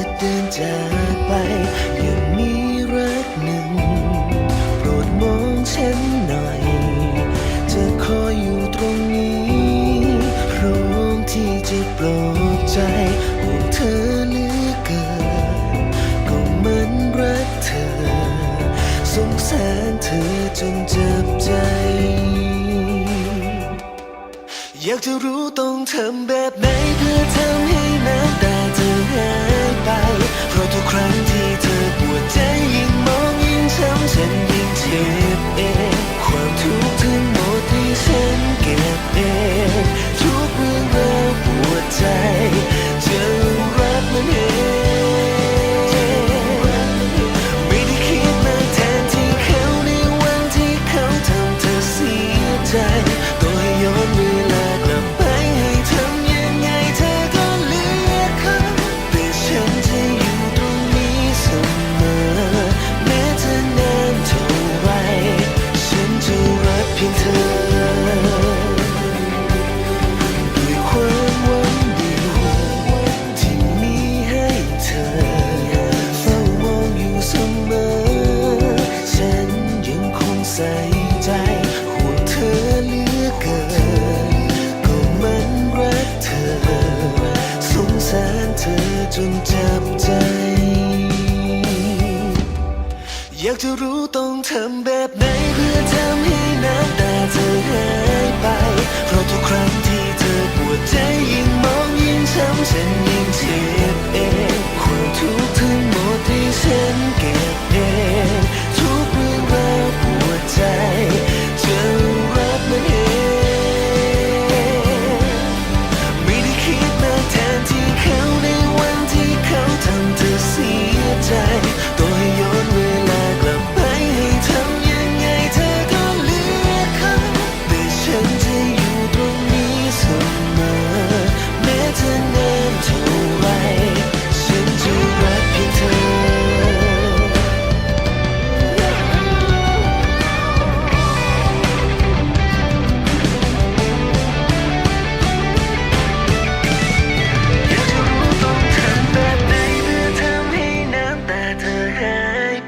อเดินจากไป ยังมีรักหนึ่ง โปรดมองฉันหน่อย จะคอยอยู่ตรงนี้พร้อมที่จะปลอบใจของเธอเหลือเกินก็เหมือนรักเธอ สงสารเธอจนเจ็บใจ อยากจะรู้ต้องทำแบบไหน อยากจะรู้ต้องทำแบบไหนเพื่อทำให้น้ำตาเธอหายไป เพราะทุกครั้งที่เธอปวดใจยิ่งมองยิ่งช้ำฉันยิ่งเจ็บเองความทุกข์ทั้งหมดที่ฉัน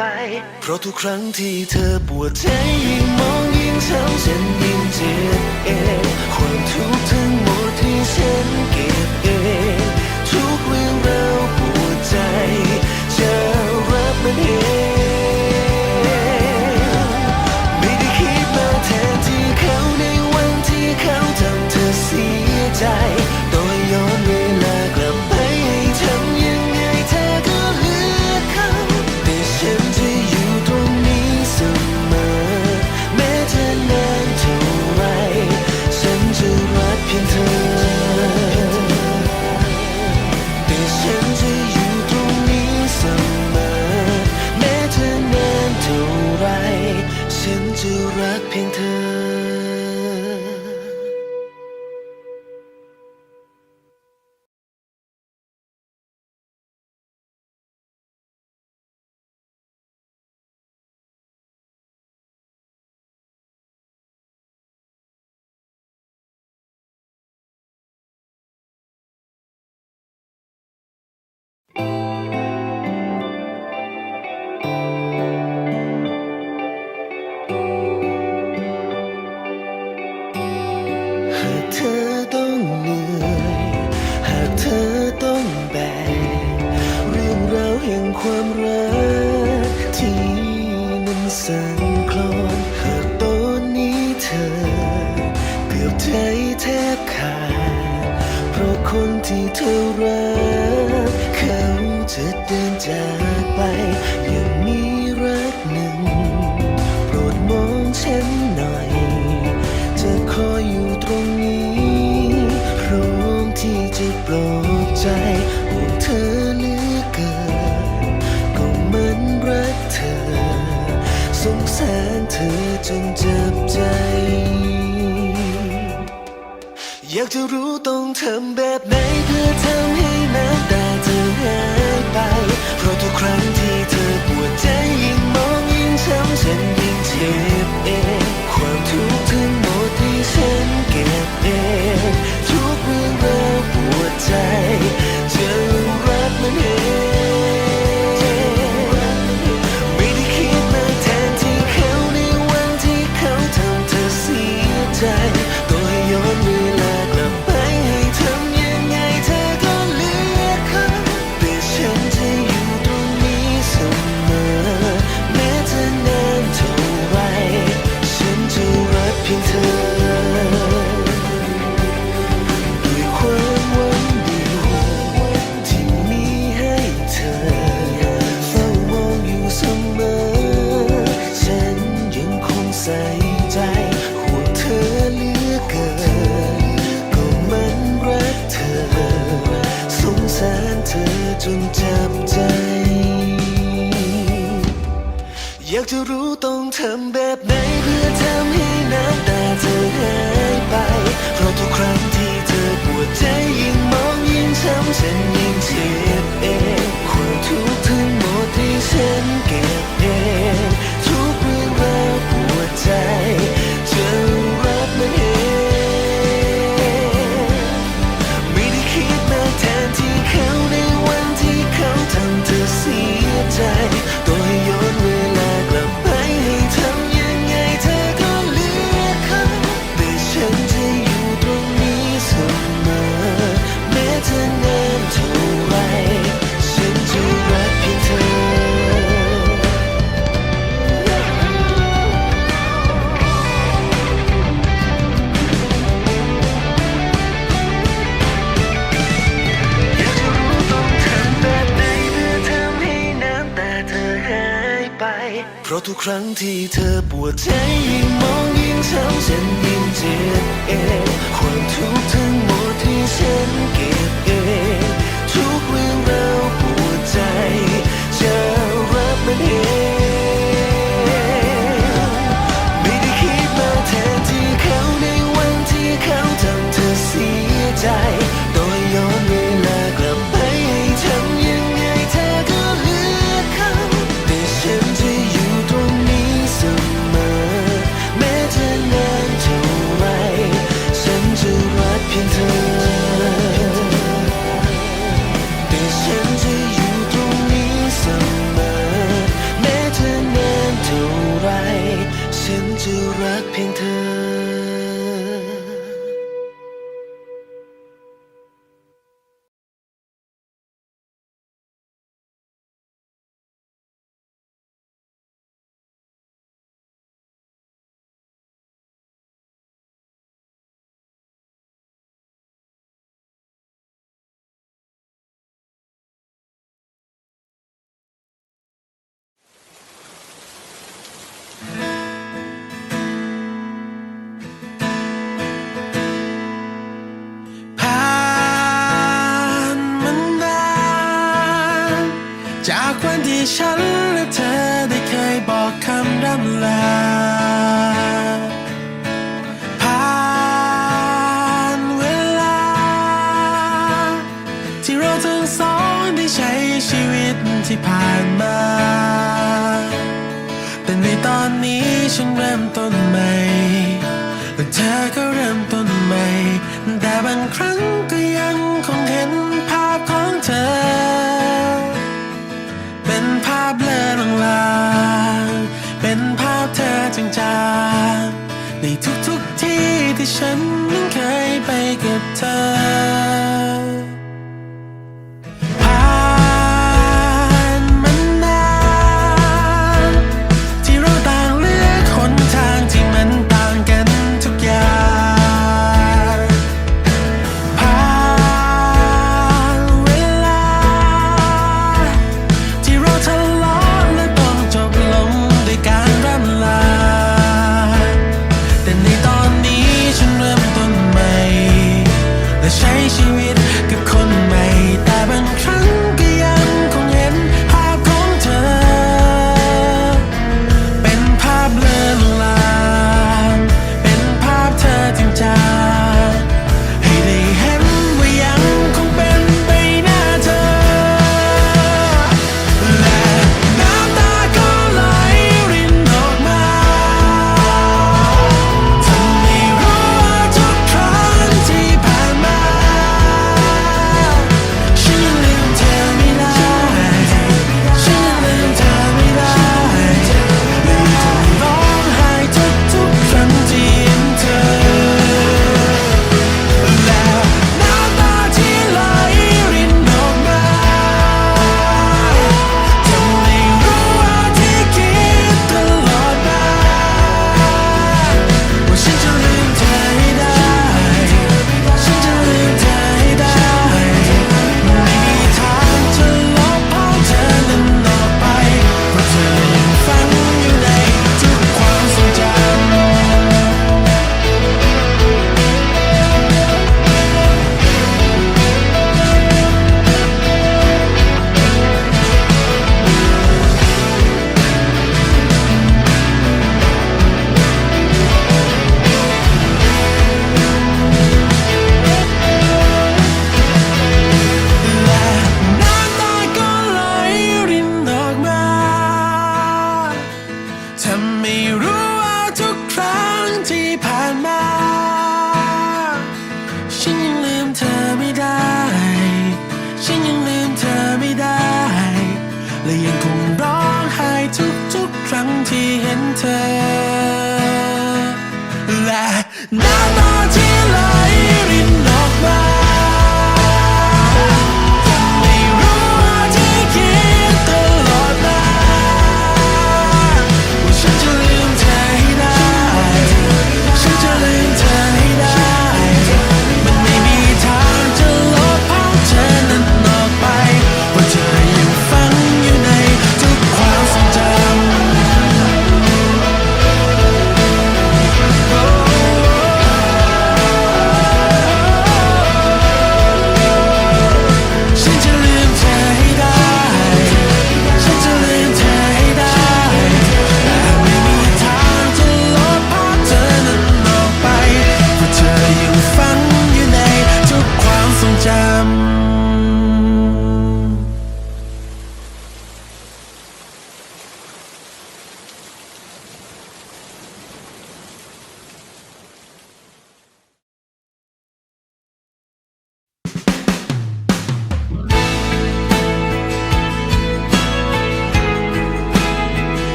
ไป เพราะทุกครั้งที่เธอปวดใจยิ่งมองยิ่งช้ำฉันยิ่งเจ็บเองความทุกข์ทั้งหมดที่ฉันเก็บเองทุกเรื่องราวปวดใจจะรับมันเองไม่ได้คิดมาแทนที่เขาในวันที่เขาทำเธอเสียใจ สั่นคลอนหากตอนนี้เธอ เกือบใจแทบขาดเพราะคนที่เธอรัก เขาจะเดินจาก นเธอจนเจ็บใจ อยากจะรู้ต้องทำแบบไหนเพื่อทำให้น้ำตาเธอหายไป เพราะทุกครั้งที่เธอปวดใจยิ่งมองยิ่งช้ำฉันยิ่งเจ็บเอง ความทุกข์ทั้งหมดที่ฉันเก็บเอง ทุกเรื่องราปวดใจ เจอรักมันเอง ใจห่วงเธอเหลือเกิน ก็มันรักเธอ สงสารเธอจนจับใจ อยากจะรู้ต้องทำแบบไหนเพื่อทำให้น้ำตาเธอหายไป เพราะทุกครั้งที่เธอปวดใจยิ่งมองยิ่งช้ำฉันยิ่งเจ็บเองความทุกข์ทั้งหมดที่ฉันเก็บเอง วะทุกครั้งที่เธอปวดใจยิ่งมองยิ่งช้ำฉันยิ่งเจ็บเองความทุกข์ทั้งหมดที่ฉันเก็บเอง ฉันและเธอได้เคยบอกคำร่ำลา ผ่านเวลา ที่เราทั้งสองได้ใช้ชีวิตที่ผ่านมา แต่ในตอนนี้ฉันเริ่มต้น ฉัน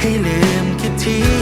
ให้ลืมคิดที